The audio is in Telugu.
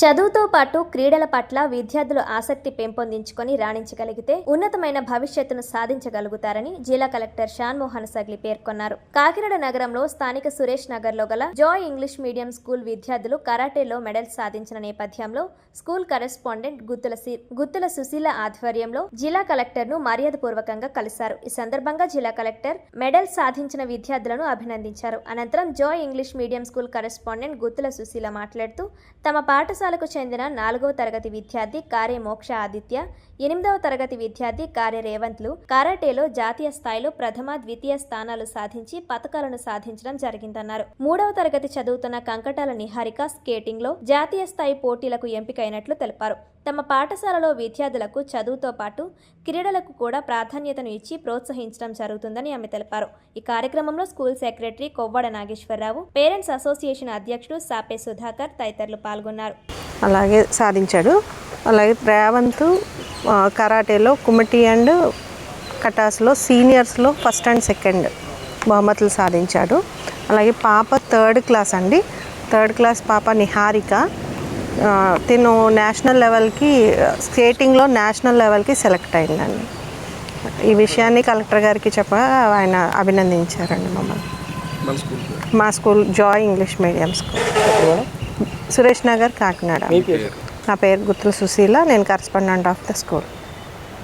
చదువుతో పాటు క్రీడల పట్ల విద్యార్థులు ఆసక్తి పెంపొందించుకొని రాణించగలిగితే ఉన్నతమైన భవిష్యత్తును సాధించగలుగుతారని జిల్లా కలెక్టర్ షాన్ మోహన్ సగ్లి పేర్కొన్నారు. కాకినాడ నగరంలో స్థానిక సురేష్ నగర్లో గల జాయ్ ఇంగ్లీష్ మీడియం స్కూల్ విద్యార్థులు కరాటేలో మెడల్ సాధించిన నేపథ్యంలో స్కూల్ కరెస్పాండెంట్ గుత్తుల గుత్తుల సుశీల ఆధ్వర్యంలో జిల్లా కలెక్టర్ను మర్యాదపూర్వకంగా కలిశారు. ఈ సందర్భంగా జిల్లా కలెక్టర్ మెడల్ సాధించిన విద్యార్థులను అభినందించారు. అనంతరం Joy English medium school correspondent Guttula Susheela మాట్లాడుతూ తమ పాఠశాలకు చెందిన నాలుగవ తరగతి విద్యార్థి కార్య మోక్ష ఆదిత్య ఎనిమిదవ తరగతి విద్యార్థి కార్య రేవంత్లు కారాటేలో జాతీయ స్థాయిలో ప్రథమ ద్వితీయ స్థానాలు సాధించి పథకాలను సాధించడం జరిగిందన్నారు. మూడవ తరగతి చదువుతున్న కంకటాల నిహారిక స్కేటింగ్లో జాతీయ స్థాయి పోటీలకు ఎంపికైనట్లు తెలిపారు. తమ పాఠశాలలో విద్యార్థులకు చదువుతో పాటు క్రీడలకు కూడా ప్రాధాన్యతను ఇచ్చి ప్రోత్సహించడం జరుగుతుందని ఆమె తెలిపారు. ఈ కార్యక్రమంలో school secretary Kovvada Nageswararao parents association అధ్యక్షుడు సాపే సుధాకర్ తదితరులు పాల్గొన్నారు. అలాగే సాధించాడు. అలాగే రేవంత్ కరాటేలో కుమటి అండ్ కటాస్లో సీనియర్స్లో ఫస్ట్ అండ్ సెకండ్ బహుమతులు సాధించాడు. అలాగే పాప థర్డ్ క్లాస్ అండి. థర్డ్ క్లాస్ పాప నిహారిక. తిను నేషనల్ లెవెల్కి స్కేటింగ్లో నేషనల్ లెవెల్కి సెలెక్ట్ అయిందండి. ఈ విషయాన్ని కలెక్టర్ గారికి చెప్పగా ఆయన అభినందించారండి మమ్మల్ని. మా school Joy English medium school. Suresh Nagar Kakinada. నా పేరు గుత్తుల సుశీల నేను కరస్పాండెంట్ ఆఫ్ ద స్కూల్.